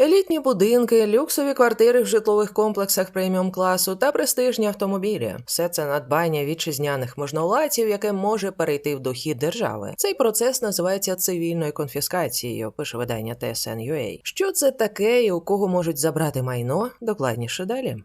Елітні будинки, люксові квартири в житлових комплексах преміум класу та престижні автомобілі все це надбання вітчизняних можновладців, яке може перейти в дохід держави. Цей процес називається цивільною конфіскацією. Пише видання TSN.ua. Що це таке і у кого можуть забрати майно? Докладніше далі.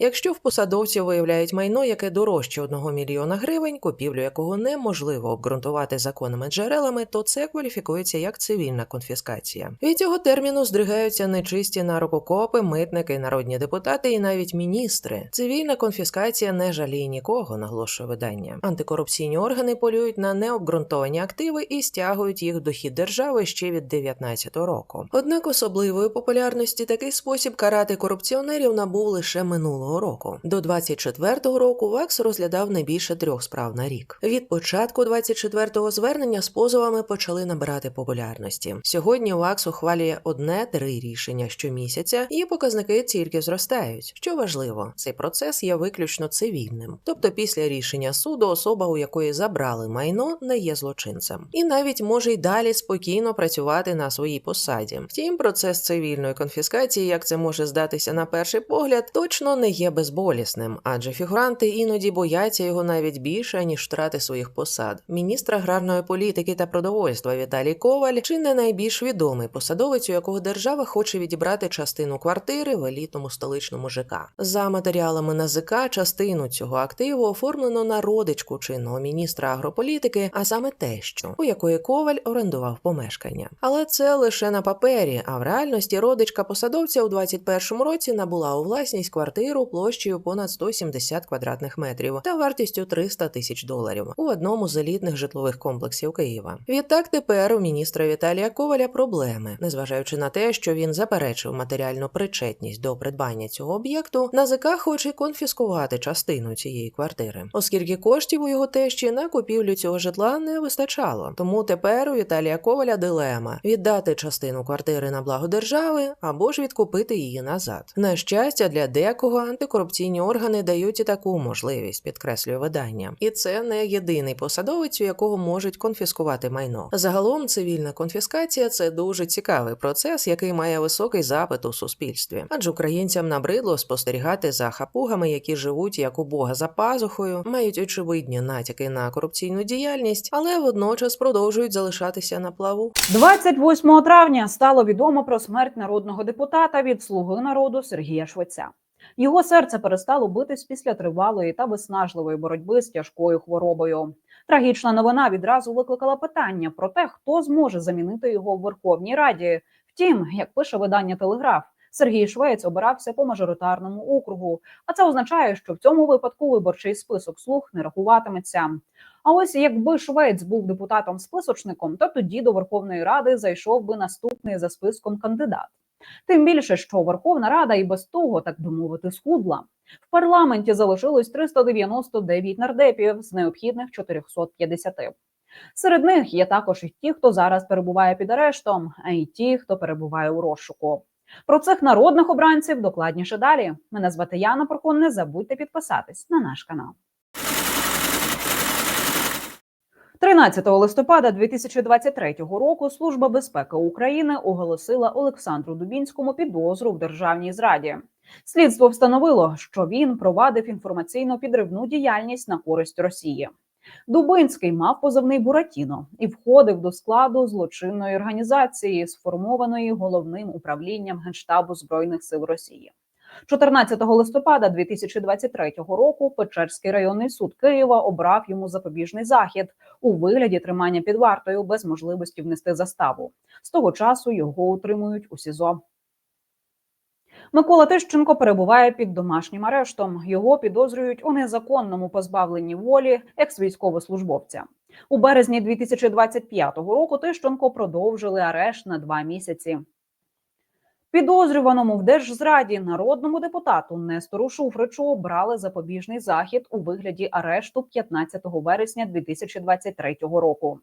Якщо в посадовців виявляють майно, яке дорожче 1 мільйона гривень, купівлю якого неможливо обґрунтувати законними джерелами, то це кваліфікується як цивільна конфіскація. Від цього терміну здригаються нечисті нарококопи, митники, народні депутати і навіть міністри. Цивільна конфіскація не жаліє нікого, наголошує видання. Антикорупційні органи полюють на необґрунтовані активи і стягують їх в дохід держави ще від 19 року. Однак особливої популярності такий спосіб карати корупціонерів набув лише минулого року. До 24-го року ВАКС розглядав не більше трьох справ на рік. Від початку 24-го звернення з позовами почали набирати популярності. Сьогодні ВАКС ухвалює одне-три рішення щомісяця, і показники тільки зростають. Що важливо, цей процес є виключно цивільним. Тобто, після рішення суду особа, у якої забрали майно, не є злочинцем, і навіть може й далі спокійно працювати на своїй посаді. Втім, процес цивільної конфіскації, як це може здатися на перший погляд, точно не є безболісним, адже фігуранти іноді бояться його навіть більше ніж втрати своїх посад. Міністр аграрної політики та продовольства Віталій Коваль чи не найбільш відомий посадовець, у якого держава хоче відібрати частину квартири в елітному столичному ЖК. За матеріалами НАЗК частину цього активу оформлено на родичку чинного міністра агрополітики, а саме тещу, у якої Коваль орендував помешкання. Але це лише на папері. А в реальності родичка посадовця у 21-му році набула у власність квартиру площею понад 170 квадратних метрів та вартістю 300 тисяч доларів у одному з елітних житлових комплексів Києва. Відтак тепер у міністра Віталія Коваля проблеми, незважаючи на те, що він заперечив матеріальну причетність до придбання цього об'єкту, НАЗК хоче конфіскувати частину цієї квартири, оскільки коштів у його тещі на купівлю цього житла не вистачало. Тому тепер у Віталія Коваля дилема віддати частину квартири на благо держави або ж відкупити її назад. На щастя, для декого антикорупційні органи дають і таку можливість, підкреслює видання. І це не єдиний посадовець, у якого можуть конфіскувати майно. Загалом цивільна конфіскація це дуже цікавий процес, який має високий запит у суспільстві, адже українцям набридло спостерігати за хапугами, які живуть як у Бога за пазухою, мають очевидні натяки на корупційну діяльність, але водночас продовжують залишатися на плаву. 28 травня стало відомо про смерть народного депутата від слуги народу Сергія Швеця. Його серце перестало битись після тривалої та виснажливої боротьби з тяжкою хворобою. Трагічна новина відразу викликала питання про те, хто зможе замінити його в Верховній Раді. Втім, як пише видання Телеграф, Сергій Швець обирався по мажоритарному округу, а це означає, що в цьому випадку виборчий список слуг не рахуватиметься. А ось якби Швець був депутатом списочником, то тоді до Верховної Ради зайшов би наступний за списком кандидат. Тим більше, що Верховна Рада і без того, так би мовити, схудла. В парламенті залишилось 399 нардепів з необхідних 450. Серед них є також і ті, хто зараз перебуває під арештом, а й ті, хто перебуває у розшуку. Про цих народних обранців докладніше далі. Мене звати Яна Поркун. Не забудьте підписатись на наш канал. 13 листопада 2023 року Служба безпеки України оголосила Олександру Дубінському підозру в державній зраді. Слідство встановило, що він провадив інформаційно-підривну діяльність на користь Росії. Дубинський мав позивний Буратіно і входив до складу злочинної організації, сформованої головним управлінням Генштабу збройних сил Росії. 14 листопада 2023 року Печерський районний суд Києва обрав йому запобіжний захід у вигляді тримання під вартою без можливості внести заставу. З того часу його утримують у СІЗО. Микола Тищенко перебуває під домашнім арештом. Його підозрюють у незаконному позбавленні волі екс-військовослужбовця. У березні 2025 року Тищенко продовжили арешт на два місяці. Підозрюваному в держзраді народному депутату Нестору Шуфричу обрали запобіжний захід у вигляді арешту 15 вересня 2023 року.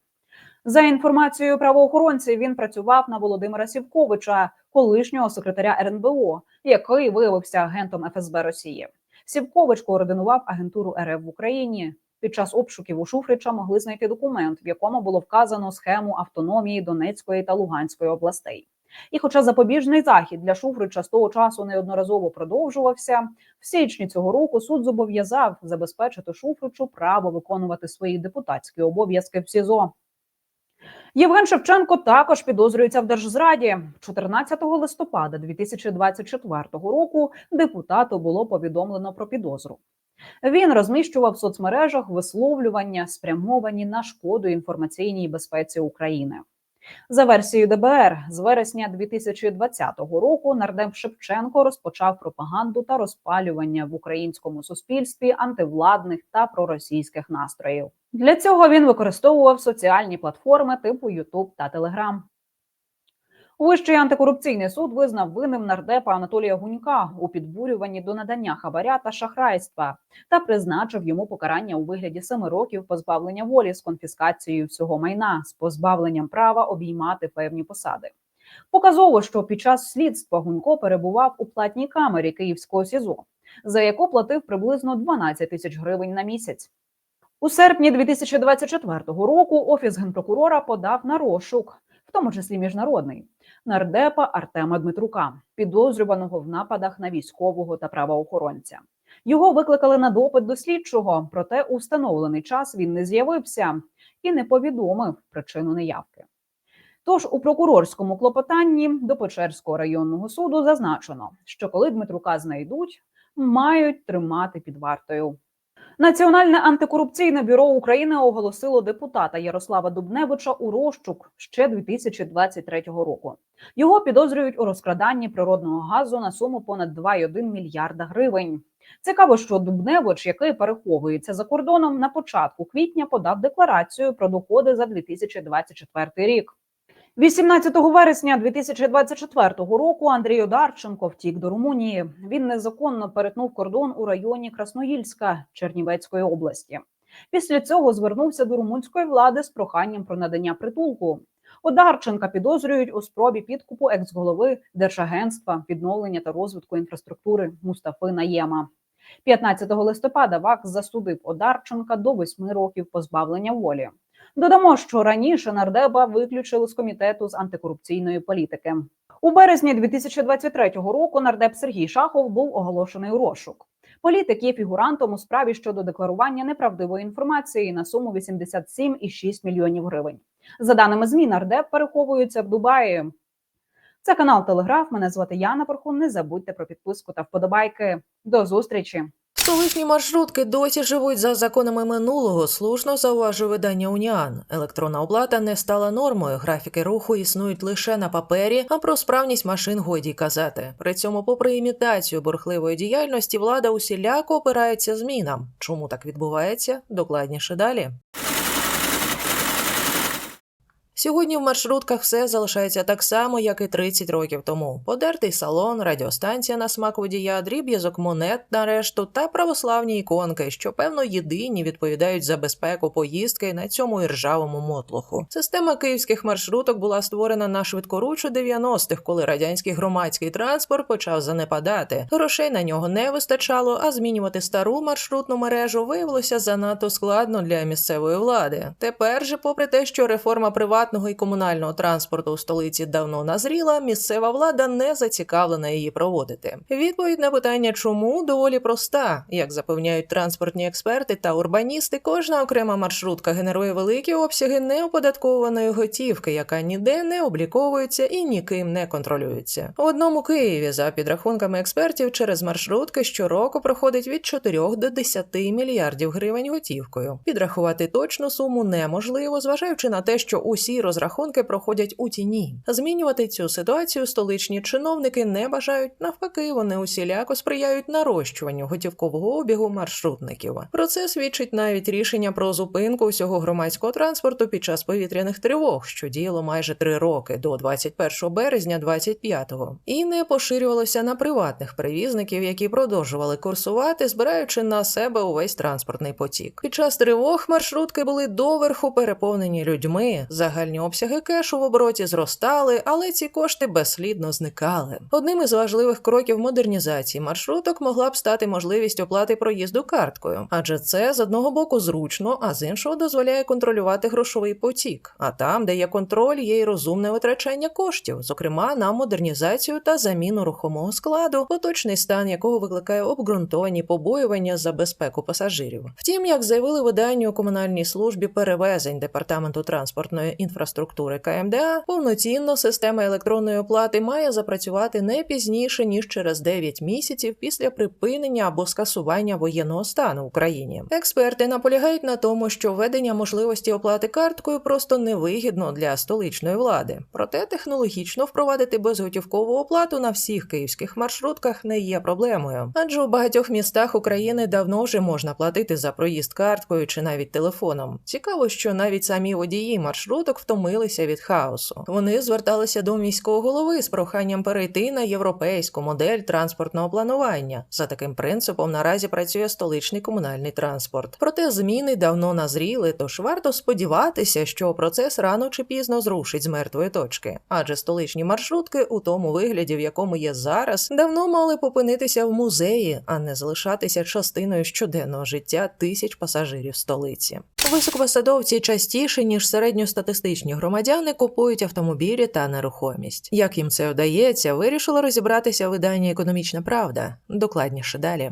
За інформацією правоохоронців, він працював на Володимира Сівковича, колишнього секретаря РНБО, який виявився агентом ФСБ Росії. Сівкович координував агентуру РФ в Україні. Під час обшуків у Шуфрича могли знайти документ, в якому було вказано схему автономії Донецької та Луганської областей. І, хоча запобіжний захід для Шуфрича з того часу неодноразово продовжувався, в січні цього року суд зобов'язав забезпечити Шуфричу право виконувати свої депутатські обов'язки в СІЗО. Євген Шевченко також підозрюється в держзраді. 14 листопада 2024 року депутату було повідомлено про підозру. Він розміщував в соцмережах висловлювання, спрямовані на шкоду інформаційній безпеці України. За версією ДБР, з вересня 2020 року нардеп Шевченко розпочав пропаганду та розпалювання в українському суспільстві антивладних та проросійських настроїв. Для цього він використовував соціальні платформи типу YouTube та Telegram. Вищий антикорупційний суд визнав винним нардепа Анатолія Гунька у підбурюванні до надання хабаря та шахрайства та призначив йому покарання у вигляді семи років позбавлення волі з конфіскацією всього майна з позбавленням права обіймати певні посади. Показово, що під час слідства Гунько перебував у платній камері Київського СІЗО, за яку платив приблизно 12 тисяч гривень на місяць. У серпні 2024 року офіс генпрокурора подав на розшук, в тому числі міжнародний, нардепа Артема Дмитрука, підозрюваного в нападах на військового та правоохоронця. Його викликали на допит до слідчого, проте у встановлений час він не з'явився і не повідомив причину неявки. Тож у прокурорському клопотанні до Печерського районного суду зазначено, що коли Дмитрука знайдуть, мають тримати під вартою. Національне антикорупційне бюро України оголосило депутата Ярослава Дубневича у розшук ще 2023 року. Його підозрюють у розкраданні природного газу на суму понад 2,1 мільярда гривень. Цікаво, що Дубневич, який переховується за кордоном, на початку квітня подав декларацію про доходи за 2024 рік. 18 вересня 2024 року Андрій Одарченко втік до Румунії. Він незаконно перетнув кордон у районі Красноїльська Чернівецької області. Після цього звернувся до румунської влади з проханням про надання притулку. Одарченка підозрюють у спробі підкупу екс-голови Держагентства відновлення та розвитку інфраструктури Мустафи Наєма. 15 листопада ВАК засудив Одарченка до 8 років позбавлення волі. Додамо, що раніше нардеба виключили з комітету з антикорупційної політики. У березні 2023 року нардеп Сергій Шахов був оголошений у розшук. Політик є фігурантом у справі щодо декларування неправдивої інформації на суму 87,6 мільйонів гривень. За даними ЗМІ, нардеп переховується в Дубаї. Це канал Телеграф. Мене звати Яна Пархун. Не забудьте про підписку та вподобайки. До зустрічі. Столичні маршрутки досі живуть за законами минулого, слушно зауважує видання Уніан. Електронна оплата не стала нормою. Графіки руху існують лише на папері, а про справність машин годі казати. При цьому, попри імітацію бурхливої діяльності, влада усіляко опирається змінам. Чому так відбувається? Докладніше далі. Сьогодні в маршрутках все залишається так само, як і 30 років тому. Подертий салон, радіостанція на смак водія, дріб'язок монет на решту та православні іконки, що певно єдині відповідають за безпеку поїздки на цьому іржавому мотлуху. Система київських маршруток була створена на швидкоруч у 90-х, коли радянський громадський транспорт почав занепадати. Грошей на нього не вистачало, а змінювати стару маршрутну мережу виявилося занадто складно для місцевої влади. Тепер же, попри те, що реформа приватного і комунального транспорту у столиці давно назріла, місцева влада не зацікавлена її проводити. Відповідь на питання, чому доволі проста. Як запевняють транспортні експерти та урбаністи, кожна окрема маршрутка генерує великі обсяги неоподаткованої готівки, яка ніде не обліковується і ніким не контролюється. В одному Києві, за підрахунками експертів, через маршрутки щороку проходить від 4 до 10 мільярдів гривень готівкою. Підрахувати точну суму неможливо, зважаючи на те, що усі розрахунки проходять у тіні. Змінювати цю ситуацію столичні чиновники не бажають. Навпаки, вони усіляко сприяють нарощуванню готівкового обігу маршрутників. Про це свідчить навіть рішення про зупинку усього громадського транспорту під час повітряних тривог, що діяло майже три роки до 21 березня 25-го. і не поширювалося на приватних перевізників, які продовжували курсувати, збираючи на себе увесь транспортний потік. Під час тривог маршрутки були доверху переповнені людьми. Загальна колосальні обсяги кешу в обороті зростали, але ці кошти безслідно зникали. Одним із важливих кроків модернізації маршруток могла б стати можливість оплати проїзду карткою, адже це з одного боку зручно, а з іншого дозволяє контролювати грошовий потік. А там, де є контроль, є й розумне витрачання коштів, зокрема на модернізацію та заміну рухомого складу, поточний стан якого викликає обґрунтовані побоювання за безпеку пасажирів. Втім, як заявили виданню у комунальній службі перевезень департаменту транспортної інфраструктури КМДА, повноцінно система електронної оплати має запрацювати не пізніше ніж через 9 місяців після припинення або скасування воєнного стану в Україні. Експерти наполягають на тому, що введення можливості оплати карткою просто невигідно для столичної влади. Проте технологічно впровадити безготівкову оплату на всіх київських маршрутках не є проблемою, адже у багатьох містах України давно вже можна платити за проїзд карткою чи навіть телефоном. Цікаво, що навіть самі водії маршруток втомилися від хаосу. Вони зверталися до міського голови з проханням перейти на європейську модель транспортного планування. За таким принципом наразі працює столичний комунальний транспорт. Проте зміни давно назріли, тож варто сподіватися, що процес рано чи пізно зрушить з мертвої точки. Адже столичні маршрутки у тому вигляді, в якому є зараз, давно мали попинитися в музеї, а не залишатися частиною щоденного життя тисяч пасажирів столиці. Високопосадовці частіше ніж середньостатистичні громадяни купують автомобілі та нерухомість. Як їм це вдається, вирішила розібратися видання Економічна Правда. Докладніше далі.